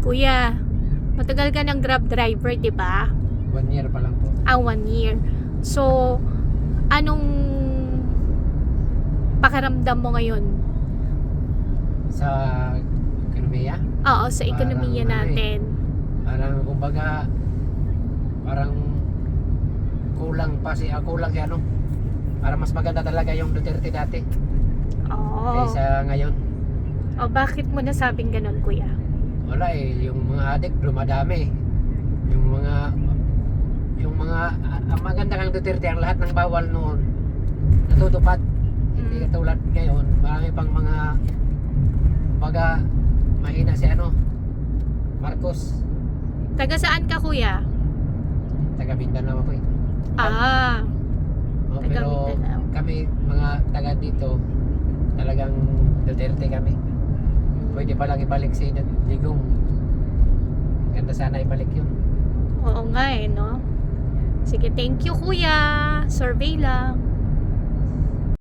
Kuya, matagal ka ng grab driver, di ba? One year pa lang po. Ah, one year. So, anong pakiramdam mo ngayon? Sa ekonomiya, Oo, sa Parang ekonomiya ano eh. natin. parang kumbaga, parang kulang pa si, ah, kulang si ano. Para mas maganda talaga yung Duterte dati Oo. kaysa ngayon. O, bakit mo nasabing ganun, kuya? Wala eh, yung mga adik dumadami. Yung mga yung mga ah, ang maganda kang Duterte ang lahat ng bawal noon natutupad. Hindi Mm. katulad ngayon, marami pang mga baga mahina si ano Marcos. Taga saan ka, kuya? Taga Mindanao ako eh. Ah, Oh, taga pero Mindanao. kami mga taga dito talagang Duterte kami. Pwede pa lang ibalik si Digong. Ganda sana ibalik yun. Oo nga eh, no? Sige, thank you, kuya. Survey lang.